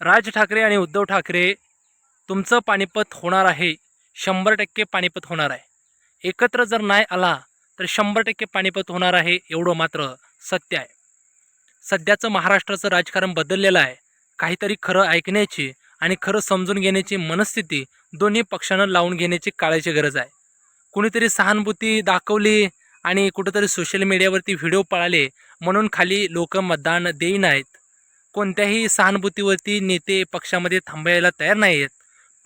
राज ठाकरे आणि उद्धव ठाकरे तुमचं पानिपत होणार आहे. शंभर टक्के पानिपत होणार आहे. एकत्र जर नाही आला तर शंभर टक्के पानिपत होणार आहे एवढं मात्र सत्य आहे. सध्याचं महाराष्ट्राचं राजकारण बदललेलं आहे. काहीतरी खरं ऐकण्याची आणि खरं समजून घेण्याची मनस्थिती दोन्ही पक्षानं लावून घेण्याची काळाची गरज आहे. कुणीतरी सहानुभूती दाखवली आणि कुठंतरी सोशल मीडियावरती व्हिडिओ पळाले म्हणून खाली लोक मतदान देई नाहीत. कोणत्याही सहानुभूतीवरती नेते पक्षामध्ये थांबायला तयार नाही आहेत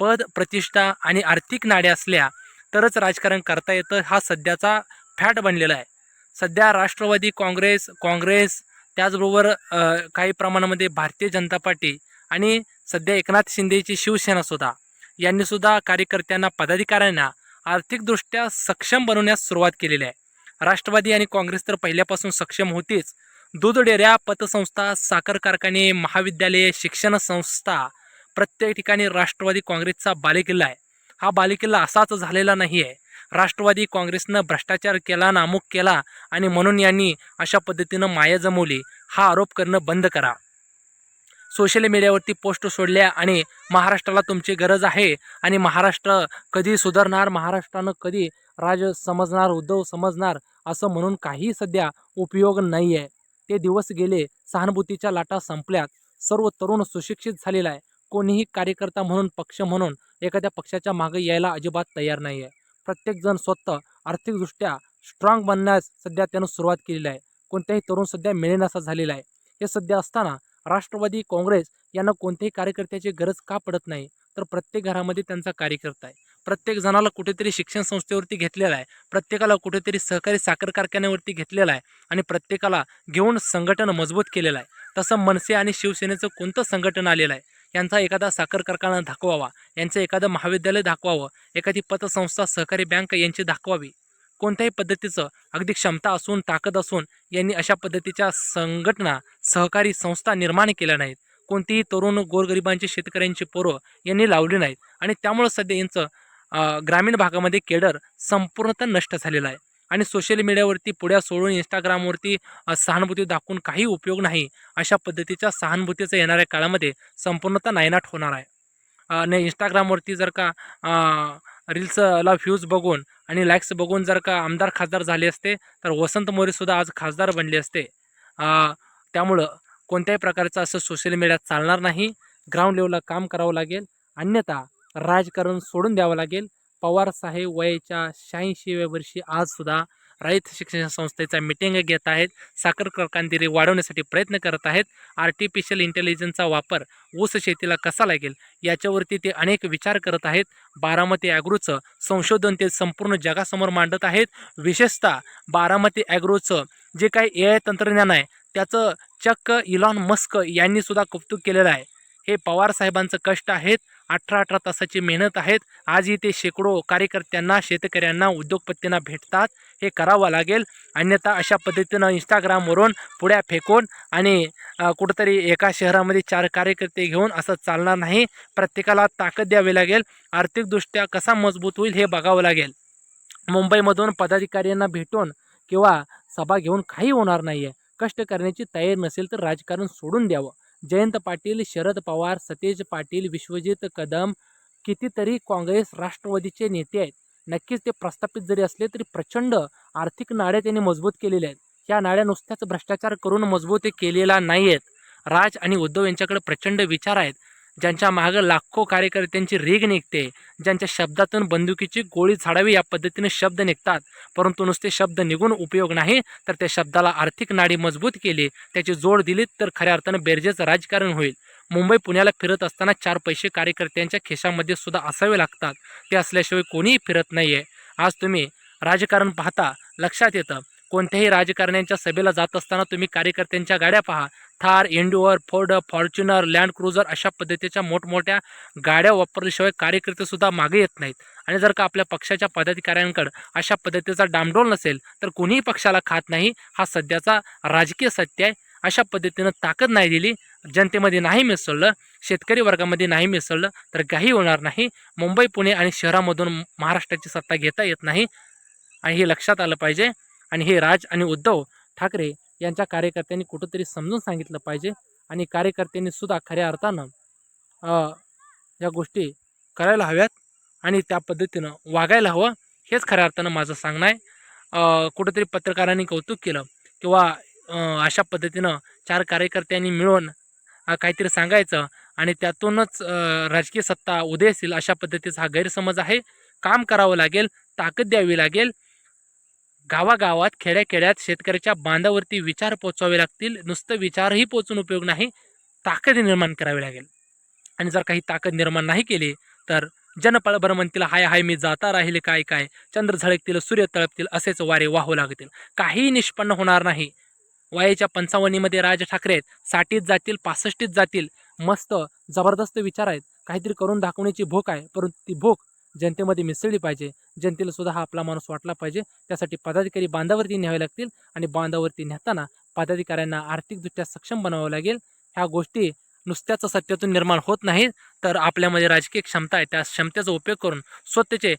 पद प्रतिष्ठा आणि आर्थिक नाड्या असल्या तरच राजकारण करता येतं हा सध्याचा फॅट बनलेला आहे. सध्या राष्ट्रवादी काँग्रेस काँग्रेस त्याचबरोबर काही प्रमाणामध्ये भारतीय जनता पार्टी आणि सध्या एकनाथ शिंदेची शिवसेना सुद्धा. यांनीसुद्धा कार्यकर्त्यांना पदाधिकाऱ्यांना आर्थिकदृष्ट्या सक्षम बनवण्यास सुरुवात केलेली आहे. राष्ट्रवादी आणि काँग्रेस तर पहिल्यापासून सक्षम होतीच दूध डेऱ्या पतसंस्था साखर कारखाने महाविद्यालये शिक्षण संस्था प्रत्येक ठिकाणी राष्ट्रवादी काँग्रेसचा बालेकिल्ला आहे. हा बालेकिल्ला असाच झालेला नाही आहे राष्ट्रवादी काँग्रेसनं भ्रष्टाचार केला नामुक केला आणि म्हणून यांनी अशा पद्धतीनं माया जमवली. हा आरोप करणं बंद करा. सोशल मीडियावरती पोस्ट सोडल्या आणि महाराष्ट्राला तुमची गरज आहे आणि महाराष्ट्र कधी सुधारणार महाराष्ट्रानं कधी राज समजणार उद्धव समजणार असं म्हणून काही सध्या उपयोग नाही आहे ते दिवस गेले सहानुभूतीच्या लाटा संपल्यात. सर्व तरुण सुशिक्षित झालेला आहे कोणीही कार्यकर्ता म्हणून पक्ष म्हणून एखाद्या पक्षाच्या मागे यायला अजिबात तयार नाही आहे प्रत्येकजण स्वतः आर्थिकदृष्ट्या स्ट्रॉंग बनण्यास सध्या त्यानं सुरुवात केलेली आहे. कोणत्याही तरुण सध्या मिळेनासा झालेला आहे. हे सध्या असताना राष्ट्रवादी काँग्रेस यांना कोणत्याही कार्यकर्त्याची गरज का पडत नाही? तर प्रत्येक घरामध्ये त्यांचा कार्यकर्ता आहे. प्रत्येक जणाला कुठेतरी शिक्षण संस्थेवरती घेतलेला आहे. प्रत्येकाला कुठेतरी सहकारी साखर कारखान्यावरती घेतलेला आहे आणि प्रत्येकाला घेऊन संघटन मजबूत केलेलं आहे. तसं मनसे आणि शिवसेनेचं कोणतं संघटन आलेलं आहे? यांचा एखादा साखर कारखाना दाखवावा. यांचं एखादं महाविद्यालय दाखवावं. एखादी पतसंस्था सहकारी बँक यांची दाखवावी. कोणत्याही पद्धतीचं अगदी क्षमता असून ताकद असून यांनी अशा पद्धतीच्या संघटना सहकारी संस्था निर्माण केल्या नाहीत. कोणतीही तरुण गोरगरिबांची शेतकऱ्यांची पोरं यांनी लावली नाहीत. आणि त्यामुळं सध्या यांचं ग्रामीण भागामध्ये केडर संपूर्णतः नष्ट झालेलं आहे. आणि सोशल मीडियावरती पुढ्या सोडून इंस्टाग्रामवरती सहानुभूती दाखवून काही उपयोग नाही अशा पद्धतीच्या सहानुभूतीचं येणाऱ्या काळामध्ये संपूर्णतः नायनाट होणार आहे. आणि इंस्टाग्रामवरती जर का रील्सला व्ह्यूज बघून आणि लाईक्स बघून जर का आमदार खासदार झाले असते तर वसंत मोरेसुद्धा आज खासदार बनले असते. त्यामुळं कोणत्याही प्रकारचं असं सोशल मीडिया चालणार नाही. ग्राउंड लेवलला काम करावं लागेल. अन्यथा राजकारण सोडून द्यावं लागेल. पवार साहेब वयाच्या शहाऐंशीव्या वर्षी आजसुद्धा रयत शिक्षण संस्थेचा मिटिंग घेत आहेत. साखर कारखानदारी वाढवण्यासाठी प्रयत्न करत आहेत. आर्टिफिशियल इंटेलिजन्सचा वापर ऊस शेतीला कसा लागेल याच्यावरती ते अनेक विचार करत आहेत. बारामती ॲग्रोचं संशोधन ते संपूर्ण जगासमोर मांडत आहेत. विशेषतः बारामती ॲग्रोचं जे काही ए आय तंत्रज्ञान आहे त्याचं चक्क इलॉन मस्क यांनीसुद्धा कौतुक केलेलं आहे. हे पवार साहेबांचं कष्ट आहेत. अठरा अठरा तासाची मेहनत आहेत. आजही ते शेकडो कार्यकर्त्यांना शेतकऱ्यांना उद्योगपतींना भेटतात. हे करावं लागेल. अन्यथा अशा पद्धतीनं इंस्टाग्रामवरून पुढ्या फेकून आणि कुठंतरी एका शहरामध्ये चार कार्यकर्ते घेऊन असं चालणार नाही. प्रत्येकाला ताकद द्यावी लागेल. आर्थिकदृष्ट्या कसा मजबूत होईल हे बघावं लागेल. मुंबईमधून पदाधिकाऱ्यांना भेटून किंवा सभा घेऊन काही होणार नाही आहे कष्ट करण्याची तयारी नसेल तर राजकारण सोडून द्यावं. जयंत पाटील शरद पवार सतेज पाटील विश्वजित कदम कितीतरी काँग्रेस राष्ट्रवादीचे नेते आहेत. नक्कीच ते प्रस्थापित जरी असले तरी प्रचंड आर्थिक नाड्या त्यांनी मजबूत केलेल्या आहेत. या नाड्या नुसत्याच भ्रष्टाचार करून मजबूत केलेला नाही आहेत राज आणि उद्धव यांच्याकडे प्रचंड विचार आहेत. ज्यांच्या मागं लाखो कार्यकर्त्यांची रेग निघते ज्यांच्या शब्दातून बंदुकीची गोळी झाडावी या पद्धतीने शब्द निघतात परंतु नुसते शब्द निघून उपयोग नाही तर त्या शब्दाला आर्थिक नाडी मजबूत केली त्याची जोड दिली तर खऱ्या अर्थानं बेरजेचं राजकारण होईल. मुंबई पुण्याला फिरत असताना चार पैसे कार्यकर्त्यांच्या खिशामध्ये सुद्धा असावे लागतात ते असल्याशिवाय कोणीही फिरत नाही आहे आज तुम्ही राजकारण पाहता लक्षात येतं. कोणत्याही राजकारण्यांच्या सभेला जात असताना तुम्ही कार्यकर्त्यांच्या गाड्या पहा Thar Endeavour Ford Fortuner Land Cruiser अशा पद्धतीच्या मोठमोठ्या गाड्या वापरल्याशिवाय कार्यकर्तेसुद्धा मागे येत नाहीत. आणि जर का आपल्या पक्षाच्या पदाधिकाऱ्यांकडे अशा पद्धतीचा डामडोल नसेल तर कोणीही पक्षाला खात नाही. हा सध्याचा राजकीय सत्य आहे. अशा पद्धतीनं ताकद नाही दिली. जनतेमध्ये नाही मिसळलं. शेतकरी वर्गामध्ये नाही मिसळलं. तर काही होणार नाही. मुंबई पुणे आणि शहरामधून महाराष्ट्राची सत्ता घेता येत नाही. आणि हे लक्षात आलं पाहिजे. आणि हे राज आणि उद्धव ठाकरे यांच्या कार्यकर्त्यांनी कुठंतरी समजून सांगितलं पाहिजे आणि कार्यकर्त्यांनी सुद्धा खऱ्या अर्थानं या गोष्टी करायला हव्यात आणि त्या पद्धतीनं वागायला हवं हेच खऱ्या अर्थानं माझं सांगणं आहे. कुठंतरी पत्रकारांनी कौतुक केलं किंवा अशा पद्धतीनं चार कार्यकर्त्यांनी मिळून काहीतरी सांगायचं आणि त्यातूनच राजकीय सत्ता उदय येईल अशा पद्धतीचा हा गैरसमज आहे. काम करावं लागेल ताकद द्यावी लागेल गावागावात खेड्याखेड्यात शेतकऱ्याच्या बांधावरती विचार पोचवावे लागतील. नुसतं विचारही पोचून उपयोग नाही. ताकद निर्माण करावी लागेल. आणि जर काही ताकद निर्माण नाही केली तर जनपळ म्हणतील हाय हाय मी जाता राहिले काय काय? चंद्र झळकतील सूर्य तळपतील असेच वारे वाहू लागतील. काहीही निष्पन्न होणार नाही. वयाच्या पंचावन्नीमध्ये राज ठाकरे आहेत. साठीत जातील पासष्टीत जातील. मस्त जबरदस्त विचार आहेत. काहीतरी करून दाखवण्याची भूक आहे. परंतु ती भूक जनतेमध्ये मिसळली पाहिजे. जनतेला सुद्धा हा आपला माणूस वाटला पाहिजे. त्यासाठी पदाधिकारी बांधावरती न्यावे लागतील आणि बांधावरती नेताना पदाधिकाऱ्यांना आर्थिकदृष्ट्या सक्षम बनावं लागेल. ह्या गोष्टी नुसत्याच सत्यातून निर्माण होत नाहीत. तर आपल्यामध्ये राजकीय क्षमता आहे. त्या क्षमतेचा उपयोग करून स्वतःचे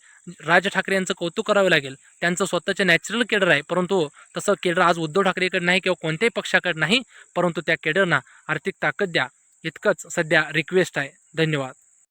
राज ठाकरे यांचं कौतुक करावं लागेल. त्यांचं स्वतःचे नॅचरल केडर आहे. परंतु तसं केडर आज उद्धव ठाकरेकडे नाही किंवा कोणत्याही पक्षाकडे नाही. परंतु त्या केडरना आर्थिक ताकद द्या. इतकंच सध्या रिक्वेस्ट आहे. धन्यवाद.